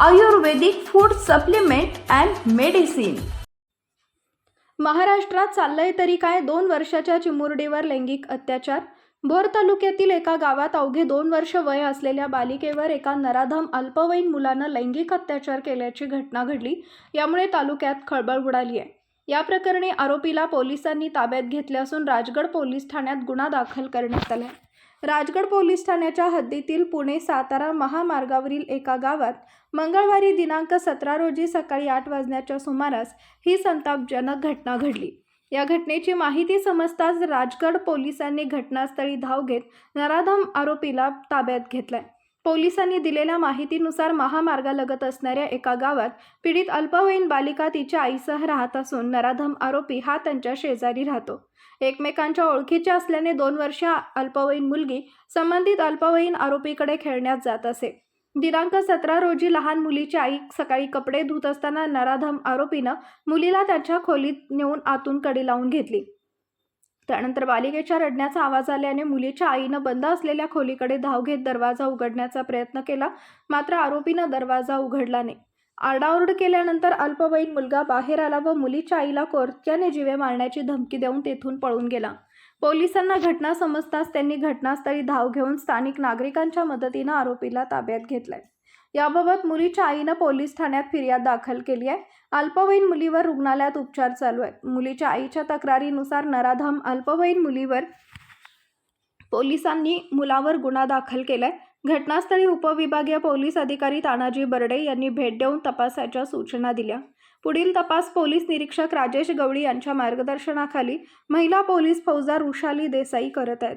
Ayurvedic food supplement and medicine. महाराष्ट्रात चाललंय तरी काय दोन वर्षाच्या चिमुरडीवर लैंगिक अत्याचार? भोर तालुक्यातील एका गावात अवघे दोन वर्ष वय असलेल्या बालिकेवर एका नराधम अल्पवयीन मुलानं लैंगिक अत्याचार केल्याची घटना घडली यामुळे तालुक्यात खळबळ उडाली आहे. या प्रकरणी आरोपीला पोलिसांनी ताब्यात घेतले असून राजगड पोलीस ठाण्यात गुन्हा दाखल करण्यात आला आहे. राजगड पोलीस ठाण्याच्या हद्दीतील पुणे सातारा महामार्गावरील एका गावात मंगळवारी दिनांक सतरा रोजी सकाळी आठ वाजण्याच्या सुमारास ही संतापजनक घटना घडली. या घटनेची माहिती समजताच राजगड पोलिसांनी घटनास्थळी धाव घेत नराधम आरोपीला ताब्यात घेतलाय. पोलिसांनी दिलेल्या माहितीनुसार महामार्गालगत असणाऱ्या एका गावात पीडित अल्पवयीन बालिका तिच्या आईसह राहत असून नराधम आरोपी हा त्यांच्या शेजारी राहतो. एकमेकांच्या ओळखीचे असल्याने दोन वर्ष अल्पवयीन मुलगी संबंधित अल्पवयीन आरोपीकडे खेळण्यात जात असे. दिनांक सतरा रोजी लहान मुलीची आई सकाळी कपडे धुत असताना नराधम आरोपीनं मुलीला त्याच्या खोलीत नेऊन आतून कडी लावून घेतली. त्यानंतर बालिकेच्या रडण्याचा आवाज आल्याने मुलीच्या आईनं बंद असलेल्या खोलीकडे धाव घेत दरवाजा उघडण्याचा प्रयत्न केला. मात्र आरोपीनं दरवाजा उघडला नाही. आरडाओरड केल्यानंतर अल्पवयीन मुलगा बाहेर आला व मुलीच्या आईला कोर्त्याने जीवे मारण्याची धमकी देऊन तेथून पळून गेला. पोलिसांना घटना समजताच त्यांनी घटनास्थळी धाव घेऊन स्थानिक नागरिकांच्या मदतीनं आरोपीला ताब्यात घेतलाय. याबाबत मुलीच्या आईनं पोलीस ठाण्यात फिर्याद दाखल केली आहे. अल्पवयीन मुलीवर रुग्णालयात उपचार चालू आहेत. मुलीच्या आईच्या तक्रारीनुसार नराधम अल्पवयीन मुलीवर पोलिसांनी मुलावर गुन्हा दाखल केलाय. घटनास्थळी उपविभागीय पोलीस अधिकारी तानाजी बर्डे यांनी भेट देऊन तपासाच्या सूचना दिल्या. पुढील तपास पोलीस निरीक्षक राजेश गवळी यांच्या मार्गदर्शनाखाली महिला पोलीस फौजदार उषाली देसाई करत आहेत.